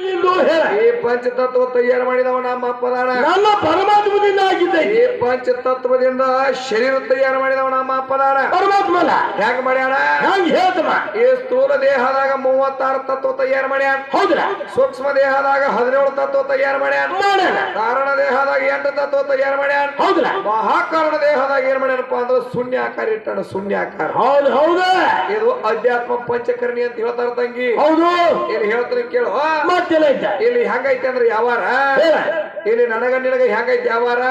ಈ ಪಂಚತತ್ವ ತಯಾರು ಮಾಡಿದವ ನಮ್ಮ ಅಪ್ಪದಾನ. ನಮ್ಮ ಪರಮಾತ್ಮದಿಂದ ಆಗಿದ್ದೆ. ಈ ಪಂಚತತ್ವದಿಂದ ಶರೀರ ತಯಾರು ಮಾಡಿದವ ನಮ್ಮ ಅಪ್ಪದಾನ. ಪರಮಾತ್ಮನ ಹೆಂಗ್ ಮಾಡ್ಯಾಣ ಹೆಂಗ್ ಹೇಳ್ತಮ್ಮ? ಈ ಸ್ಥೂಲ ದೇಹದಾಗ ಮೂವತ್ತಾರು ತತ್ವ ತಯಾರು ಮಾಡ್ಯಾನ. ಹೌದ್ರ ಸೂಕ್ಷ್ಮ ದೇಹದಾಗ ಹದಿನೇಳು ತತ್ವ ತಯಾರು ಮಾಡ್ಯಾನ. ಕಾರಣ ದೇಹದಾಗ ತತ್ವ ಮಾಡ್ಯಾನ ಹೌದ್ರ ಮಹಾಕಾರಣ ದೇಹದಾಗ ಏನ್ ಮಾಡ್ಯಾನಪ್ಪ ಅಂದ್ರೆ ಶೂನ್ಯಾಕಾರ ಇಟ್ಟಾನ ಶೂನ್ಯಾಕಾರ. ಹೌದು ಹೌದು. ಇದು ಅಧ್ಯಾತ್ಮ ಪಂಚಕರ್ಣಿ ಅಂತ ಹೇಳ್ತಾರ ತಂಗಿ. ಹೌದು. ಇಲ್ಲಿ ಹೇಳ್ತಾರೆ ಕೇಳು ಇಲ್ಲಿ ಹೆಂಗೈತೆ ಅಂದ್ರೆ ಯಾವಾರ? ಇಲ್ಲಿ ನನಗ ನಿನಗ ಹೆಂಗೈತೆ ಯಾವಾರ?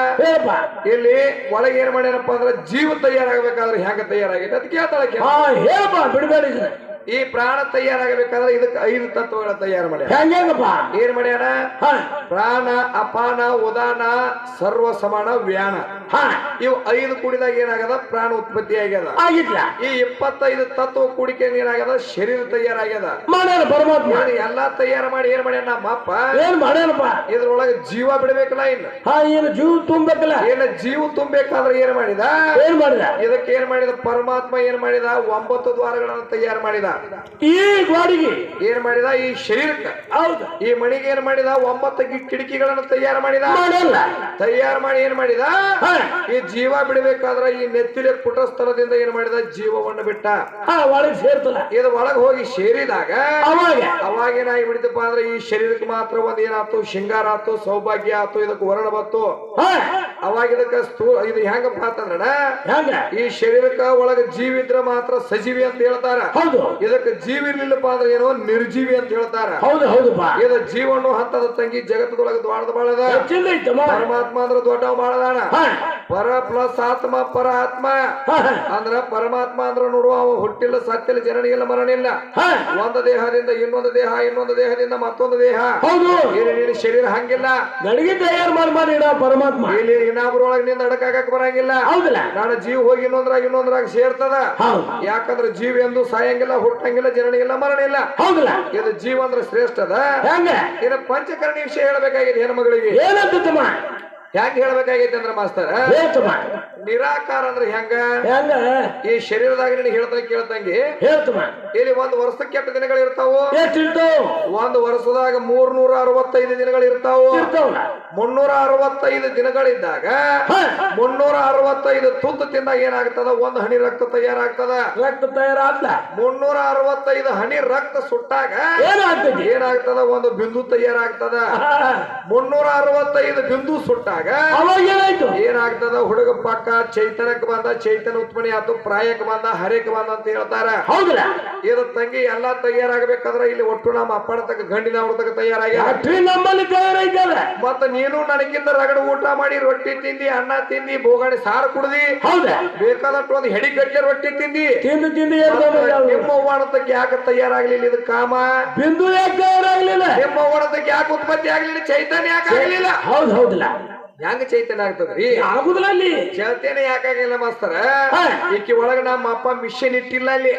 ಇಲ್ಲಿ ಒಳಗೆ ಏನ್ ಮಾಡ್ಯಾನಪ್ಪ ಅಂದ್ರೆ ಜೀವ ತಯಾರಾಗಬೇಕಾದ್ರೆ ಹೆಂಗ ತಯಾರಾಗೈತೆ? ಅಂತ ಕೇಳ್ತಾಳೆ ಕೇಳು. ಹಾ ಹೇಳಪ್ಪ ಬಿಡಬೇಡ ಈ ಪ್ರಾಣ ತಯಾರಾಗಬೇಕಾದ್ರೆ ಇದಕ್ಕೆ ಐದು ತತ್ವಗಳ ತಯಾರು ಮಾಡ್ಯಾರ. ಹೆಂಗಪ್ಪ ಏನ್ ಮಾಡ್ಯಾರ? ಹಾ. ಪ್ರಾಣ ಅಪಾನ ಉದಾನ ಸರ್ವ ಸಮಾನ ವ್ಯಾನ. ಹಾ. ಇವು ಐದು ಕೂಡಿದಾಗ ಏನಾಗದ ಪ್ರಾಣ ಉತ್ಪತ್ತಿ ಆಗ್ಯದ. ಈ ಇಪ್ಪತ್ತೈದು ತತ್ವ ಕೂಡಿಕೆ ಏನಾಗದ ಶರೀರ ತಯಾರಾಗ್ಯದ. ಪರಮಾತ್ಮ. ಎಲ್ಲಾ ತಯಾರು ಮಾಡಿ ಏನ್ ಮಾಡ್ಯಾನ ನಮ್ಮ ಅಪ್ಪ? ಏನ್ ಮಾಡ್ಯಾನಪ್ಪ? ಇದ್ರೊಳಗೆ ಜೀವ ಬಿಡ್ಬೇಕಲ್ಲ ಇನ್ನು. ಹಾ ಏನು ಜೀವ ತುಂಬಬೇಕಲ್ಲ? ಏನ ಜೀವ ತುಂಬಬೇಕಾದ್ರೆ ಏನ್ ಮಾಡಿದ? ಏನ್ ಮಾಡಿದ? ಇದಕ್ಕೆ ಏನ್ ಮಾಡಿದ? ಪರಮಾತ್ಮ ಏನ್ ಮಾಡಿದ? ಒಂಬತ್ತು ದ್ವಾರಗಳನ್ನು ತಯಾರು ಮಾಡಿದ. ಈ ಗೋಡಿಗೆ ಏನ್ ಮಾಡಿದ? ಈ ಶರೀರಕ್ಕೆ. ಹೌದು. ಈ ಮಣಿಗೆ ಏನ್ ಮಾಡಿದ? ಒಂಬತ್ತು ಕಿಟಕಿಗಳನ್ನು ತಯಾರು ಮಾಡಿದ. ತಯಾರ ಮಾಡಿ ಏನ್ ಮಾಡಿದ? ಈ ಜೀವ ಬಿಡಬೇಕಾದ್ರ ಈ ನೆತ್ತಿಲೆ ಕುಟಸ್ಥಳದಿಂದ ಏನ್ ಮಾಡಿದ? ಜೀವವನ್ನು ಬಿಟ್ಟ. ಒಳಗೆ ಸೇರ್ತಲ್ಲ ಇದು ಒಳಗ್ ಹೋಗಿ ಸೇರಿದಾಗ ಅವಾಗ. ಅವಾಗ ಏನಾಗಿ ಬಿಡಿತಪ್ಪ ಅಂದ್ರೆ ಈ ಶರೀರಕ್ಕೆ ಮಾತ್ರ ಒಂದ್ ಏನಾಯ್ತು ಶೃಂಗಾರ ಆತು ಸೌಭಾಗ್ಯ ಆತು ಇದಕ್ಕೆ ವರ್ಣ ಬತ್ತು ಅವಾಗ ಇದಕ್ಕ ಸ್ಥೂ ಇದು ಹೆಂಗಪ್ಪ ಅಂತಂದ್ರ ಈ ಶರೀರಕ್ಕ ಒಳಗ ಜೀವಿದ್ರ ಮಾತ್ರ ಸಜೀವಿ ಅಂತ ಹೇಳ್ತಾರ. ಹೌದು. ಇದಕ್ಕೆ ಜೀವ ಇರ್ಲಿಲ್ಲಪ್ಪ ಅಂದ್ರೆ ಏನೋ ನಿರ್ಜೀವಿ ಅಂತ ಹೇಳ್ತಾರ. ಹೌದು ಹೌದು ಇದು ಜೀವನು ಹತ್ತದ ತಂಗಿ ಜಗತ್ತದೊಳಗೆ ದ್ವಾಡದ ಬಾಳದ. ಪರಮಾತ್ಮ ಅಂದ್ರೆ ದೊಡ್ಡವ ಬಾಳದಾಣ ಪರ ಪ್ಲಸ್ ಆತ್ಮ ಪರ ಆತ್ಮ ಅಂದ್ರ ಪರಮಾತ್ಮ ಅಂದ್ರ ನೋಡು ಅವ ಹುಟ್ಟಿಲ್ಲ ಸತ್ತಿಲ್ಲ ಜನನಿಲ್ಲ ಮರಣಿಲ್ಲ. ಇಲ್ಲ ಒಂದು ದೇಹದಿಂದ ಇನ್ನೊಂದು ದೇಹ ಇನ್ನೊಂದು ದೇಹದಿಂದ ಮತ್ತೊಂದು ದೇಹ. ಹೌದು. ಇಲ್ಲಿ ಶರೀರ ಹಂಗಿಲ್ಲ. ನಡಗಿ ತಯಾರು ಮಾಡಿ ಪರಮಾತ್ಮ. ಇಲ್ಲಿ ಇನ್ನೊಬ್ರೊಳಗೆ ನಿಂದ ಅಡಕಾಗಕ್ ಬರಂಗಿಲ್ಲ. ಹೌದಲ್ಲ. ನಾನು ಜೀವ ಹೋಗಿ ಇನ್ನೊಂದ್ರಾಗ ಇನ್ನೊಂದ್ರಾಗ ಸೇರ್ತದ. ಯಾಕಂದ್ರ ಜೀವ ಎಂದು ಸಾಯಂಗಿಲ್ಲ ಹುಟ್ಟಂಗಿಲ್ಲ ಜನನಿಲ್ಲ ಮರಣ ಇಲ್ಲ ಹೌದಲ್ಲ. ಇದು ಜೀವ ಅಂದ್ರೆ ಶ್ರೇಷ್ಠದ. ಇನ್ನು ಪಂಚಕರ್ಣಿ ವಿಷಯ ಹೇಳ್ಬೇಕಾಗಿದೆ ಹೆಣ್ಮಗಳಿಗೆ. ಏನಂತಮ್ಮ ಹೆಂಗ್ ಹೇಳ್ಬೇಕಾಗೈತೆ ಅಂದ್ರೆ ಮಾಸ್ತರ್? ನಿರಾಕಾರ ಅಂದ್ರೆ ಹೆಂಗ? ಹೆಂಗ? ಈ ಶರೀರದಾಗ ನಿನಗೆ ಹೇಳ್ತಾ ಕೇಳ್ತಂಗಿ. ಇಲ್ಲಿ ಒಂದ್ ವರ್ಷಕ್ಕೆ ಎಷ್ಟು ದಿನಗಳು ಇರ್ತಾವು. ಒಂದ್ ವರ್ಷದಾಗ ಮೂರ್ನೂರ ಅರವತ್ತೈದು ದಿನಗಳು ಇರ್ತಾವ. ಮುನ್ನೂರ ಅರವತ್ತೈದು ದಿನಗಳಿದ್ದಾಗ ಮುನ್ನೂರ ಅರವತ್ತೈದು ತುತ್ತು ತಿಂದಾಗ ಏನಾಗ್ತದ? ಒಂದ್ ಹನಿ ರಕ್ತ ತಯಾರಾಗ್ತದ. ರಕ್ತ ತಯಾರಾದ್ಲ? ಮುನ್ನೂರ ಅರವತ್ತೈದು ಹನಿ ರಕ್ತ ಸುಟ್ಟಾಗ ಏನಾಗ್ತದ? ಒಂದು ಬಿಂದು ತಯಾರಾಗ್ತದ. ಮುನ್ನೂರ ಅರವತ್ತೈದು ಬಿಂದು ಸುಟ್ಟಾಗ ಅವಾಗ ಏನಾಯ್ತು? ಏನಾಗ್ತದ? ಹುಡುಗ ಪಕ್ಕ ಚೈತನ್ಯಕ್ಕೆ ಬಂದ ಚೈತನ್ಯ ಉತ್ಪನ್ನ ಆತು ಪ್ರಾಯಕ್ಕೆ ಬಂದ ಹರೇಕ್ ಬಂದ ಅಂತ ಹೇಳ್ತಾರ. ಹೌದಲ್ಲ. ಇದು ತಂಗಿ ಎಲ್ಲಾ ತಯಾರಾಗಬೇಕಾದ್ರೆ ಇಲ್ಲಿ ಒಟ್ಟು ನಮ್ಮ ಅಪ್ಪನ ತಕ್ಕ ಗಂಡಿನ ಅವ್ರ ತಕ್ಕ ತಯಾರಾಗಿ ನಮ್ಮಲ್ಲಿ ತಯಾರೈತಲ್ಲ ಮತ್ತ ನೀನು ನನಗಿಂತ ರಗಡ ಊಟ ಮಾಡಿ ರೊಟ್ಟಿ ತಿಂದಿ ಅನ್ನ ತಿಂದಿ ಬೋಗಣಿ ಸಾರು ಕುಡ್ದಿ ಹೌದಾ? ಬೇಕಾದಷ್ಟು ಒಂದು ಹೆಡಿ ಕಟ್ಟಿ ರೊಟ್ಟಿ ತಿಂದಿ. ತಿಂದು ತಿಂದು ನಿಮ್ಮ ಅವ್ವಣತಕ್ಕೆ ಯಾಕೆ ತಯಾರಾಗ್ಲಿಲ್ಲ ಇದು ಕಾಮ? ಬಿಂದು ಯಾಕೆ ತಯಾರಾಗ್ಲಿಲ್ಲ? ನಿಮ್ಮ ಅವ್ವಣತಕ್ಕೆ ಯಾಕೆ ಉತ್ಪತ್ತಿ ಆಗ್ಲಿಲ್ಲ? ಚೈತನ್ಯ ಯಾಕೆ ಆಗ್ಲಿಲ್ಲ? ಹೌದ್ ಹೌದಲ್ಲ. ಹೆಂಗ ಚೈತನ್ಯ ಆಗ್ತದ್ರಿ? ಆಗುದಿಲ್ಲ ಅಲ್ಲಿ. ಚೈತನ್ಯ ಯಾಕಾಗಿಲ್ಲ ಮಾಸ್ತರ. ಈಕಿ ಒಳಗ ನಮ್ಮ ಅಪ್ಪ ಮಿಷನ್ ಇಟ್ಟಿಲ್ಲ ಅಲ್ಲಿ.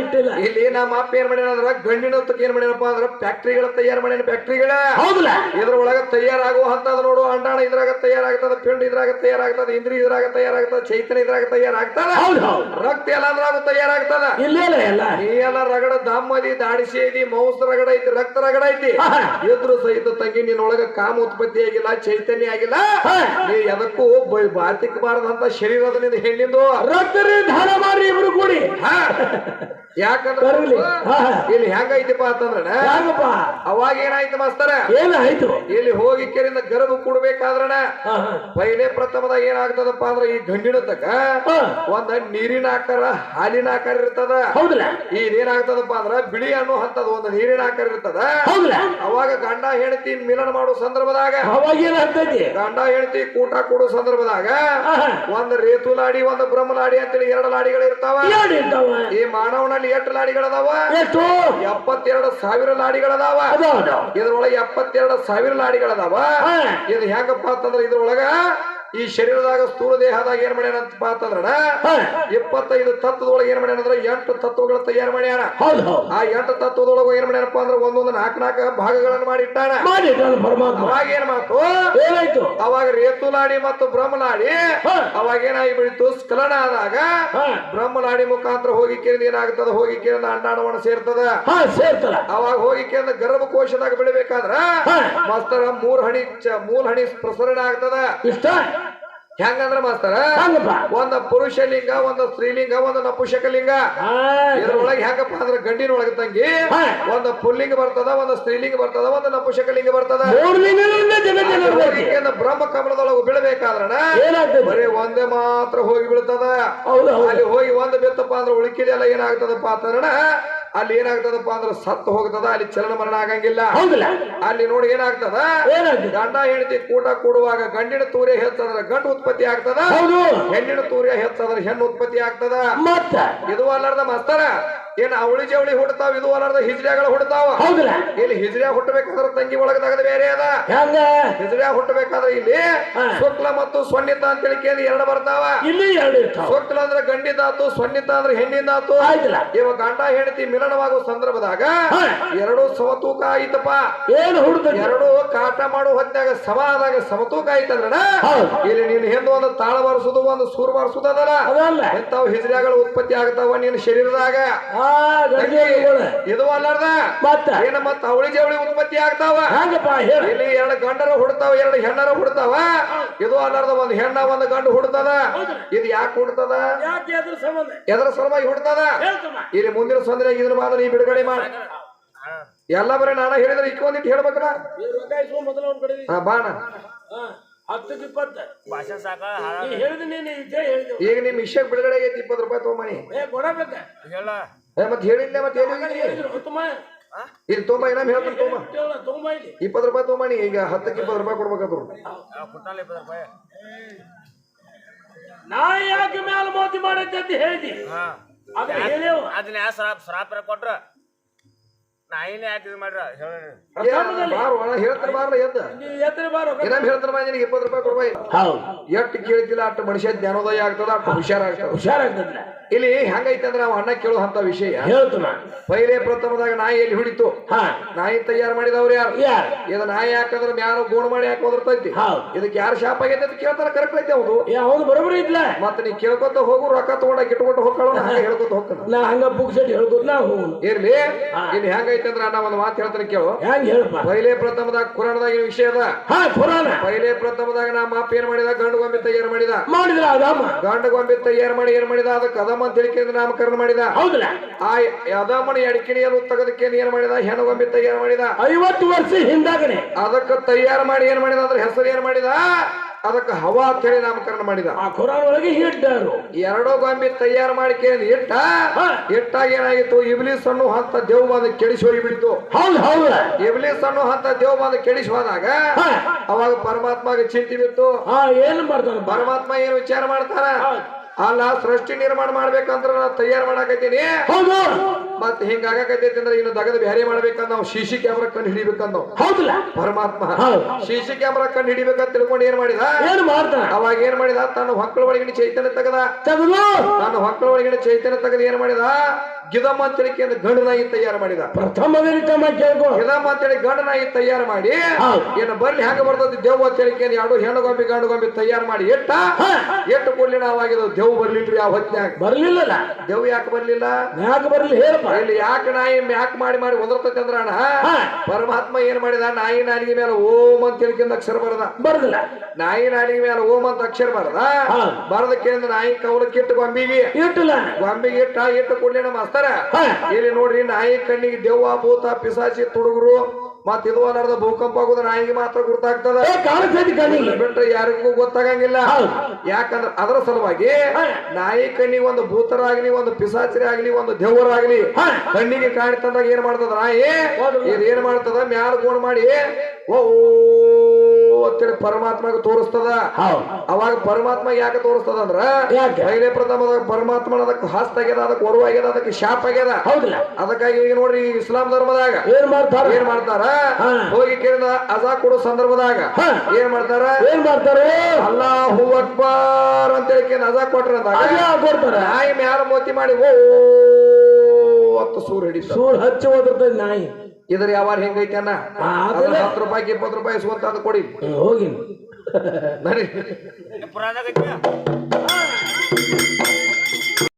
ಇಟ್ಟಿಲ್ಲ. ಇಲ್ಲಿ ನಮ್ಮ ಅಪ್ಪ ಏನ್ ಮಾಡ್ಯಾನ ಅಂದ್ರ ಗಂಡಿನ ಹೊತ್ತಕ್ಕೆ ಏನ್ ಮಾಡ್ಯಾನಪ್ಪ ಅಂದ್ರ ಫ್ಯಾಕ್ಟ್ರಿಗಳ ತಯಾರ ಮಾಡ್ಯಾನ ಫ್ಯಾಕ್ಟ್ರಿಗಳ ಹೌದಲ್ಲ. ಇದ್ರ ಒಳಗ ತಯಾರಾಗುವ ಹಂತದ ನೋಡು ಅಂಡಾಣ ಇದ್ರಾಗ ತಯಾರಾಗ್ತದ ಪಿಂಡ್ ಇದ್ರಾಗ ತಯಾರಾಗ್ತದ ಇಂದ್ರಿ ಇದ್ರಾಗ ತಯಾರಾಗ್ತದ ಚೈತನ್ಯ ಇದ್ರಾಗ ತಯಾರಾಗ್ತದ. ರಕ್ತ ಎಲ್ಲ ರಕ್ತ ಎಲ್ಲಾದ್ರಾಗ ತಯಾರಾಗ್ತದ. ಇಲ್ಲೇ ಎಲ್ಲ ನೀ ಎಲ್ಲ ರಗಡ ದಮ್ಮದಿ ದಾಡಿಸಿ ಐತಿ ಮೌಸ್ ರಗಡ ಐತಿ ರಕ್ತ ರಗಡ ಐತಿ. ಇದ್ರು ಸಹಿತ ತಂಗಿ ನಿನ್ನೊಳಗ ಕಾಮ ಉತ್ಪತ್ತಿ ಆಗಿಲ್ಲ ಚೈತನ್ಯ ಆಗಿಲ್ಲ. ಹಾ. ನೀ ಎದಕ್ಕೂ ಬಾತಿಕ್ ಬಾರದಂತ ಶರೀರದ ನಿಂದ ಹೆಣ್ಣಿಂದು ರಕ್ತರಿ ಧಾರ ಮಾಡಿ ಇಬ್ರು ಕೂಡಿ ಹಾ. ಯಾಕಂದ್ರ. ಇಲ್ಲಿ ಹೆಂಗೈತಿಪ್ಪ ಅಂತಂದ್ರ ಅವಾಗ ಏನಾಯ್ತು ಮಾಸ್ತರ? ಏನಾಯ್ತು? ಇಲ್ಲಿ ಹೋಗಿ ಕೆರಿಂದ ಗರ್ಭ ಕೊಡ್ಬೇಕಾದ್ರಣ. ಪೈಲೆ ಪ್ರಥಮದಾಗ ಏನಾಗ್ತದಪ್ಪ ಅಂದ್ರೆ ಈ ಗಂಡಿನ ತಕ. ಒಂದ್ ನೀರಿನ ಆಕಾರ ಹಾಲಿನ ಆಕಾರ ಇರ್ತದ. ಇದೇನಾಗ್ತದಪ್ಪ ಅಂದ್ರ ಬಿಳಿ ಅನ್ನೋ ಹಂತದ ಒಂದ್ ನೀರಿನ ಆಕಾರ ಇರ್ತದ. ಅವಾಗ ಗಂಡ ಹೆಂಡತಿ ಮಿಲನ ಮಾಡೋ ಸಂದರ್ಭದಾಗ ಗಂಡ ಹೆಂಡತಿ ಕೂಟ ಕೊಡೋ ಸಂದರ್ಭದಾಗ. ಒಂದ್ ರೇತು ಲಾಡಿ ಒಂದ್ ಬ್ರಹ್ಮ ಲಾಡಿ ಅಂತೇಳಿ ಎರಡು ಲಾಡಿಗಳು ಇರ್ತಾವ. ಈ ಇರ್ತಾವ ಈ ಮಾನವನಲ್ಲಿ ಎಷ್ಟು ಲಾಡಿಗಳದಾವ ಎಷ್ಟು ಎಪ್ಪತ್ತೆರಡು ಸಾವಿರ ಲಾಡಿಗಳದಾವ ಅದಾವ ಅದಾವ ಇದ್ರೊಳಗೆ ಎಪ್ಪತ್ತೆರಡು ಸಾವಿರ ಲಾಡಿಗಳದಾವ ಹಾ. ಇದು ಹೆಂಗಪ್ಪ ಅಂತಂದ್ರ ಇದ್ರೊಳಗ ಈ ಶರೀರದಾಗ ಸ್ಥೂಲ ದೇಹದಾಗ ಏನ್ ಮಾಡ್ಯಾರ ಅಂತ ಅಂತಂದ್ರಣ ಹಾ ಇಪ್ಪತ್ತೈದು ತತ್ವದೊಳಗೆ ಏನ್ ಮಾಡ್ಯಾನ ಅಂದ್ರೆ ಎಂಟು ತತ್ವಗಳ ತಯಾರ ಮಾಡ್ಯಾರ. ಆ ಎಂಟು ತತ್ವದೊಳಗೆ ಏನ್ ಮಾಡ್ಯಾರಪ್ಪ ಅಂದ್ರೆ ಒಂದೊಂದು ನಾಲ್ಕು ನಾಲ್ಕು ಭಾಗಗಳನ್ನು ಮಾಡಿಟ್ಟಾನ ಅವಾಗ ಏನ್ ಮಾತು? ಏನಾಯ್ತು? ಅವಾಗ ರೇತುಲಾಡಿ ಮತ್ತು ಬ್ರಹ್ಮನಾಡಿ. ಅವಾಗ ಏನಾಗಿ ಬಿಡಿತು? ಸ್ಕಲನ ಆದಾಗ ಬ್ರಹ್ಮ ಬ್ರಹ್ಮನಾಡಿ ಮುಖಾಂತರ ಹೋಗಿ ಕೇಂದ್ರ ಏನಾಗ್ತದ? ಹೋಗಿ ಕೇಂದ್ರ ಅಂಡಾಣವನ್ನು ಸೇರ್ತದ. ಅವಾಗ ಹೋಗಿ ಕೇಂದ್ರ ಗರ್ಭಕೋಶದಾಗ ಬೆಳಿಬೇಕಾದ್ರ ಮಸ್ತರ ಮೂರ್ ಹಣಿ ಮೂರ್ ಹಣಿ ಪ್ರಸರಣ ಆಗ್ತದ. ಇಷ್ಟ? ಹೆಂಗಂದ್ರ ಮಾಸ್ತರ? ಹಂಗಪ್ಪ. ಒಂದ ಪುರುಷ ಲಿಂಗ ಒಂದ ಸ್ತ್ರೀಲಿಂಗ ಒಂದ ನಪುಷಕ ಲಿಂಗ ಇದ್ರೊಳಗ ಹೆಂಗಪ್ಪ ಅಂದ್ರ ಗಂಡಿನೊಳಗ ತಂಗಿ ಹಾ. ಒಂದ ಪುಲ್ಲಿಂಗ ಬರ್ತದ ಒಂದ ಸ್ತ್ರೀಲಿಂಗ ಬರ್ತದ ಒಂದ ನಪುಷಕ ಲಿಂಗ ಬರ್ತದ ಜನ ಜನ ಬ್ರಹ್ಮ ಕಮಲದೊಳಗ ಬೀಳಬೇಕಾದ್ರಣ ಏನಾಗ್ತದೆ? ಬರೀ ಒಂದೇ ಮಾತ್ರ ಹೋಗಿ ಬೀಳ್ತದ. ಹೌದು ಹೌದು. ಅಲ್ಲಿ ಹೋಗಿ ಒಂದ್ ಬಿತ್ತಪ್ಪ ಅಂದ್ರೆ ಉಳಿಕಿದೆಲ್ಲ ಏನಾಗ್ತದಪ್ಪ ಅಂತಂದ್ರ ಅಲ್ಲಿ ಏನಾಗ್ತದಪ್ಪ ಅಂದ್ರೆ ಸತ್ತು ಹೋಗ್ತದ ಅಲ್ಲಿ ಚಲನ ಮರಣ ಆಗಂಗಿಲ್ಲ. ಅಲ್ಲಿ ನೋಡಿ ಏನಾಗ್ತದ? ಗಂಡ ಹೆಂಡತಿ ಕೂಟ ಕೂಡುವಾಗ ಗಂಡಿನ ತೂರ್ಯ ಹೆಚ್ಚಂದ್ರೆ ಗಂಡು ಉತ್ಪತ್ತಿ ಆಗ್ತದ? ಹೆಣ್ಣಿನ ತೂರ್ಯ ಹೆಚ್ಚಾದ್ರೆ ಹೆಣ್ಣು ಉತ್ಪತ್ತಿ ಆಗ್ತದ? ಮತ್ತ? ಇದು ಅಲ್ಲಾರ್ದ ಮಾಸ್ತರ. ಏನ್ ಅವಳಿ ಜವಳಿ ಹುಡ್ತಾವ? ಇದು ಅಲ್ಲಾರ್ದ ಹಿಜ್ರಿಯಾಗಳ ಹುಡ್ತಾವ? ಹೌದಿಲ್ಲ. ಇಲ್ಲಿ ಹಿಜ್ರಿಯಾ ಹುಟ್ಟಬೇಕಾದ್ರೆ ತಂಗಿ ಒಳಗ ತಗದ ಬೇರೆ ಅದ. ಹೆಂಗ? ಹುಟ್ಟಬೇಕಾದ್ರ ಹುಟ್ಟಬೇಕಾದ್ರೆ ಇಲ್ಲಿ. ಶುಕ್ಲ ಮತ್ತು ಸ್ವನ್ನಿತ ಅಂತ ಹೇಳಿ ಎರಡು ಬರ್ತಾವ. ಇಲ್ಲಿ ಎರಡು ಶುಕ್ಲ ಅಂದ್ರೆ ಗಂಡಿದಾತು ಸ್ವನ್ನಿತ ಅಂದ್ರೆ ಹೆಣ್ಣಿಂದಾತು. ಇವ ಗಂಡ ಹೆಂಡತಿ ಮಿಲನವಾಗುವ ಸಂದರ್ಭದಾಗ ಎರಡು ಸಮತೂಕ ಆಯ್ತಪ್ಪ. ಏನು ಹುಡ್ತ ಎರಡು ಕಾಟ ಮಾಡೋ ಹೊತ್ತಾಗ ಸಮ ಆದಾಗ ಸಮತೂಕ ಆಯ್ತಂದ್ರ ಇಲ್ಲಿ ನೀನ್ ಹಿಂದೆ ಒಂದು ತಾಳ ಬರ್ಸುದು ಒಂದು ಸೂರ್ ಬರ್ಸುದಲ್ಲ ಅದಲ್ಲ. ಎಂತಾವ್ ಹಿಜ್ರಿಯಾಗಳು ಉತ್ಪತ್ತಿ ಆಗ್ತಾವ ನಿನ್ನ ಶರೀರದಾಗ. ಇದು ಅಲ್ಲಾರ್ದ? ಮತ್ತ? ಏನ ಮತ್ತ ಅವಳಿ ಜವಳಿ ಉತ್ಪತ್ತಿ ಆಗ್ತಾವ? ಹಂಗಪ್ಪ ಹೇಳಿ. ಇಲ್ಲಿ ಎರಡು ಗಂಡರ ಹುಡ್ತಾವ ಎರಡು ಹೆಣ್ಣರ ಹುಡ್ತಾವ. ಇದು ಅಲ್ಲಾರ್ದ ಒಂದು ಹೆಣ್ಣ ಒಂದು ಗಂಡು ಹುಡ್ತದ. ಇದು ಯಾಕೆ ಹುಡ್ತದ? ಎದ್ರ ಅದ್ರ ಸಂಬಂಧ? ಎದರ ಸಲುವಾಗಿ ಹುಡ್ತದ? ಹೇಳ್ತಮ್ಮ. ಇಲ್ಲಿ ಮುಂದಿನ ಸಂದ್ರೆ ಇದ್ರ ಮಾತ್ರ ನೀ ಬಿಡುಗಡೆ ಮಾಡ. ಎಲ್ಲ ಬರೀ ನಾನು ಹೇಳಿದ್ರೆ ಇಕ್ಕೊಂದಿಟ್ಟು ಹೇಳ್ಬೇಕಲ್ಲ ಈ ರೊಕ್ಕ ಮೊದಲ ಒಂದ್ ಕಡೆ ಹಾ ಬಾಣ ಹತ್ತಕ್ಕೆ ಇಪ್ಪತ್ತ. ಭಾಷೆ ಸಾಕ ನೀ ಹೇಳಿದ ನೀನು ಈಗ ನಿಮ್ ಇಷ್ಟ ಬಿಡುಗಡೆ ಆಗೈತಿ ಇಪ್ಪತ್ತು ರೂಪಾಯಿ ತಗೊಂಬನಿ ಏ ಕೊಡಬೇಕ. ಹೇಳ. ಮತ್ತೆ ಹೇಳಿಲ್ಲ ಮತ್ತೆ ಇಲ್ಲಿ ತೋಮ ಏನಾಮ್ ಹೇಳ್ತಾನೆ ತೋಮ. ಇಪ್ಪತ್ತು ರೂಪಾಯಿ ತೋಮಾಣಿ ಈಗ ಹತ್ತಕ್ಕೆ ಇಪ್ಪತ್ತು ರೂಪಾಯಿ ಕೊಡ್ಬೇಕಾದ್ರು ನಾ ಯಾಕೆ ಮ್ಯಾಲ ಮೋತಿ ಮಾಡೈತೆ ಅಂತ ಹೇಳಿದಿ ಅದನ್ನ ಯಾವ ಸರಾಪ್ ಕೊಟ್ರ. ನಾ ಏನೇ ಯಾಕೆ ಇದು ಮಾಡ್ರ ಹೇಳಿ ಬಾರು ಅಣ್ಣ ಹೇಳ್ತಾರೆ ಬಾರಲ್ಲ ಎದ್ದ? ನೀವು ಎತ್ತರ ಬಾರೋ ಏನಾಮ್ ಹೇಳ್ತಾರೆ ಬಾ ನಿನಗೆ ಇಪ್ಪತ್ತು ರೂಪಾಯಿ ಕೊಡ್ಬಾಯಿ. ಹೌದು. ಎಷ್ಟು ಕೇಳ್ತಿಲ್ಲ ಅಷ್ಟು ಮನುಷ್ಯ ಜ್ಞಾನೋದಯ ಆಗ್ತದ ಅಷ್ಟು ಹುಷಾರಾಗ್ತದ. ಹುಷಾರಾಗ್ತದಿಲ್ಲ ಇಲ್ಲಿ ಹೆಂಗೈತೆ ಅಂದ್ರೆ ಅವ ಅಣ್ಣ ಕೇಳುವಂತ ವಿಷಯ. ಪೈಲೆ ಪ್ರಥಮದಾಗ ನಾಯಿ ಎಲ್ಲಿ ಹಿಡಿತು? ಹಾ. ನಾಯಿ ತಯಾರು ಮಾಡಿದವ್ರು ಯಾರು? ಯಾರು? ಇದು ನಾಯಿ ಹಾಕಂದ್ರೆ ಮ್ಯಾಲ ಗೋಣ ಮಾಡಿ ಹಾಕಿ ಹೋದಿರ್ತೈತಿ ಹೌದು. ಇದಕ್ಕೆ ಯಾರು ಶಾಪ್ ಆಗೈತೆ ಅಂತ ಕೇಳ್ತಾರ ಕರೆಕ್ಟ್ ಐತೆ ಹೌದು ಏ ಅವನು ಬರೋಬ್ಬರಿ ಇದ್ಲ ಮತ್ತೆ ನೀ ಕೇಳ್ಕೊತ ಹೋಗು ರೊಕ್ಕ ತಗೊಂಡ ಇಟ್ಕೊಂಡು ಹೋಗ್ಕೊಳ್ಳೋಣ ಹಂಗೆ ಹೇಳ್ಕೊತ ಹೋಗ್ತಾನ. ನಾ ಹಂಗ ಬುಕ್ ಸೆಟ್ ಹೇಳ್ಕೊತ ನಾ ಇರ್ಲಿ ಇಲ್ಲಿ ಹೆಂಗೈತೆ ಅಂದ್ರೆ ನಾ ಒಂದು ಮಾತು ಹೇಳ್ತೀನಿ ಕೇಳು. ಹೆಂಗ್ ಹೇಳಪ್ಪ ಪೈಲೆ ಪ್ರಥಮದಾಗ ಕುರಾಣದಾಗ ಈ ವಿಷಯ ಅದ. ಹಾ ಪುರಾಣ ಪೈಲೆ ಪ್ರಥಮದಾಗ ನಾ ಮಾಪ ಏನ್ ಮಾಡಿದ? ಗಂಡು ಗೊಂಬೆ ತಯಾರು ಮಾಡಿದ? ಮಾಡಿದ್ರ ಅದಮ್ಮ ಗಂಡು ಗೊಂಬೆ ತಯಾರು ಮಾಡಿ ಏನ್ ಮಾಡಿದ? ಅದಕ್ಕೆ ಕದಮ ಅಂತ ಹೇಳಿ ನಾಮಕರಣ ಮಾಡಿದ. ಹೌದಲ್ಲ ಆ ಅದಮ್ಮನ ಎಡಕಿಣಿಯನ್ನು ತಗದಕ್ಕೆ ಏನ್ ಮಾಡಿದ? ಹೆಣ್ಣು ಗೊಂಬೆ ತಯಾರು ಮಾಡಿದ? ಐವತ್ತು ವರ್ಷ ಹಿಂದಾಗನೆ. ಅದಕ್ಕೆ ತಯಾರು ಮಾಡಿ ಏನ್ ಮಾಡಿದ? ಅದ್ರ ಹೆಸರು ಏನ್ ಮಾಡಿದ? ಅದಕ್ಕೆ ಹವಾ ಅಂತ ಹೇಳಿ ನಾಮಕರಣ ಮಾಡಿದ. ಆ ಖುರಾನ್ ಒಳಗೆ ಹಿಡ್ಡಾರು. ಎರಡೋ ಗೊಂಬೆ ತಯಾರು ಮಾಡಿ ಇಟ್ಟ? ಹಿಟ್ಟ ಇಟ್ಟಾಗ ಏನಾಗಿತ್ತು? ಇಬ್ಲಿ ಸಣ್ಣ ಹಂತ ದೇವ್ ಬಂದು ಕೆಡಿಸಿ ಹೋಗಿಬಿಡ್ತು. ಹೌದು ಹೌದು. ಇಬ್ಲೀಸ್ ಅನ್ನೋ ಹಂತ ದೇವ್ ಬಂದು ಕೆಡಿಸಿ ಹೋದಾಗ ಅವಾಗ ಪರಮಾತ್ಮಗೆ ಚಿಂತೆ ಬಿತ್ತು. ಹಾ ಏನ್ ಮಾಡ್ತಾರ ಪರಮಾತ್ಮ ಏನು ವಿಚಾರ ಮಾಡ್ತಾನ ಹೌದು. ಅಲ್ಲ ಸೃಷ್ಟಿ ನಿರ್ಮಾಣ ಮಾಡ್ಬೇಕಂದ್ರ ನಾ ತಯಾರು ಮಾಡಾಕತ್ತೀನಿ. ಹೌದು. ಮತ್ ಹಿಂಗ ಆಗಾಕೈತಿ ಅಂದ್ರೆ ಇನ್ನು ದಗದ ಬ್ಯಾರೆ ಮಾಡ್ಬೇಕಂದ್ ನಾವು ಸಿಸಿ ಕ್ಯಾಮ್ರಾ ಕಂಡು ಹಿಡಿಬೇಕಂದ ನಾವು. ಹೌದಲ್ಲ? ಪರಮಾತ್ಮ. ಸಿಸಿ ಕ್ಯಾಮ್ರಾ ಕಂಡು ಹಿಡಿಬೇಕಂತ ತಿಳ್ಕೊಂಡು ಏನ್ ಮಾಡಿದ? ಏನ್ ಮಾಡ್ತಾನ ಅವಾಗ ಏನ್ ಮಾಡಿದ? ತನ್ನ ಹೊಕ್ಕಳ ಒಳಗಿನ ಚೈತನ್ಯ ತೆಗದ. ತೆಗೆದು. ತನ್ನ ಹೊಕ್ಕಳ ಒಳಗಿನ ಚೈತನ್ಯ ತಗದ ಏನ್ ಮಾಡಿದ? ಗಿದಮ್ಮ ಅಂತೇಳಿ ಕೇಂದ್ರ ಗಂಡನಾಗಿ ತಯಾರು ಮಾಡಿದ. ಪ್ರಥಮ ತಮ್ಮ ಕೇಳ್ಕೊ. ಹೇಳಿ ಗಂಡನಾಗಿ ತಯಾರು ಮಾಡಿ. ಏನು ಬರ್ಲಿ ಹೆಂಗ ಬರ್ತದೆ ದೇವ್ ಅಂತೇಳಿ ಕೇಂದ್ರ ಎರಡು ಹೆಣ್ಣು ಗೊಂಬೆ ಗಂಡು ಗೊಂಬೆ ತಯಾರು ಮಾಡಿ ಎಟ್ಟ ಎಟ್ಟ ಕೊಡ್ಲಿ ನಾವಾಗಿದ್ದು ದೇವ್ ಬರ್ಲಿಲ್ರಿ ಆ ಹೊತ್ತಿನಾಗ. ಬರ್ಲಿಲ್ಲಲ್ಲ. ದೇವ್ ಯಾಕೆ ಬರ್ಲಿಲ್ಲ? ಯಾಕೆ ಬರ್ಲಿ ಹೇಳಪ್ಪ. ಇಲ್ಲಿ ಯಾಕೆ ನಾಯಿ ಯಾಕೆ ಮಾಡಿ ಮಾಡಿ ಒದರ್ತೈತೆ ಅಂದ್ರ ಅಣ್ಣ ಪರಮಾತ್ಮ ಏನ್ ಮಾಡಿದ? ನಾಯಿ ನಾಲಿಗೆ ಮೇಲೆ ಓಂ ಅಂತ ಹೇಳಿಕೆಂದ ಅಕ್ಷರ ಬರದ. ಬರ್ದಿಲ್ಲ. ನಾಯಿ ನಾಲಿಗೆ ಮೇಲೆ ಓಂ ಅಂತ ಅಕ್ಷರ ಬರದ. ಕೇಂದ್ರ ಬರದಕ್ಕೆ ನಾಯಿ ಕವಲಕ್ಕೆ ಇಟ್ಟು ಗೊಂಬಿಗೆ. ಇಟ್ಟಿಲ್ಲ. ಗೊಂಬಿಗೆ ಇಟ್ಟ ಇಟ್ಟು ಕೊಡ್ಲಿ ಮಾಸ್ತರ ಹಾ. ಇಲ್ಲಿ ನೋಡ್ರಿ ನಾಯಿ ಕಣ್ಣಿಗೆ ದೆವ್ವ ಭೂತ ಪಿಸಾಚಿ ತುಡುಗರು ಮತ್ ಇದು ಅಲ್ಲಾರ್ದ ಭೂಕಂಪ ಆಗುದು ನಾಯಿಗೆ ಮಾತ್ರ ಗುರ್ತಾಗ್ತದ. ಬಿಟ್ರೆ ಯಾರಿಗೂ ಗೊತ್ತಾಗಂಗಿಲ್ಲ. ಯಾಕಂದ್ರ ಅದರ ಸಲುವಾಗಿ. ನಾಯಿ ಕಣ್ಣಿಗೆ ಒಂದು ಭೂತರಾಗ್ಲಿ ಒಂದು ಪಿಸಾಚರಿ ಆಗ್ಲಿ ಒಂದು ದೆವ್ವರಾಗ್ಲಿ. ಕಣ್ಣಿಗೆ ಕಾಣ್ತಂದಾಗ ಏನ್ ಮಾಡ್ತದ ನಾಯಿ? ಏನ್ ಮಾಡ್ತದ? ಮ್ಯಾಲ ಗೋಣ ಮಾಡಿ ಓ ಅಂತೇಳಿ ಪರಮಾತ್ಮಗೆ ತೋರಿಸ್ತದ? ಅವಾಗ ಪರಮಾತ್ಮ ಯಾಕೆ ತೋರಿಸ್ತದ ಅಂದ್ರ ಯಾಕೆ? ಪೈಲೆ ಪರಮಾತ್ಮ ಪರಮಾತ್ಮನ ಅದಕ್ಕೆ ಹಸ್ತ ಆಗ್ಯದ ಅದಕ್ಕೆ ಒರು ಆಗ್ಯದ ಅದಕ್ಕೆ ಶಾಪ್ ಆಗ್ಯದ? ಹೌದಿಲ್ಲ. ಅದಕ್ಕಾಗಿ ಈಗ ನೋಡ್ರಿ ಇಸ್ಲಾಂ ಧರ್ಮದಾಗ ಏನ್ ಮಾಡ್ತಾರ? ಏನ್ ಮಾಡ್ತಾರ? ಹೋಗಿ ಕೇಳಿದ ಅಜಾ ಕೊಡೋ ಸಂದರ್ಭದಾಗ. ಏನ್ ಮಾಡ್ತಾರ? ಏನ್ ಮಾಡ್ತಾರೆ? ಅಲ್ಲಾಹು ಅಕ್ಬರ್ ಅಂತೇಳಿ ಕೇಳಿ ಅಜಾ ಕೊಟ್ರ ಕೊಡ್ತಾರ. ನಾಯಿ ಮ್ಯಾಲ ಮೋತಿ ಮಾಡಿ ಓ ಅಂತ ಸೂರ್ ಹಿಡಿ ಸೂರ್ ಹಚ್ಚಿ ಓದಿರ್ತದ ನಾಯಿ. ಇದ್ರ ಯಾವ ಹೆಂಗೈತೆ ಅಣ್ಣ? ಹತ್ತು ರೂಪಾಯಿ ಇಪ್ಪತ್ತು ರೂಪಾಯಿ ಇಸ್ಕೊಂತ ಅದು ಕೊಡಿ. ಹೋಗಿ. ನಡಿ. ಐತಿ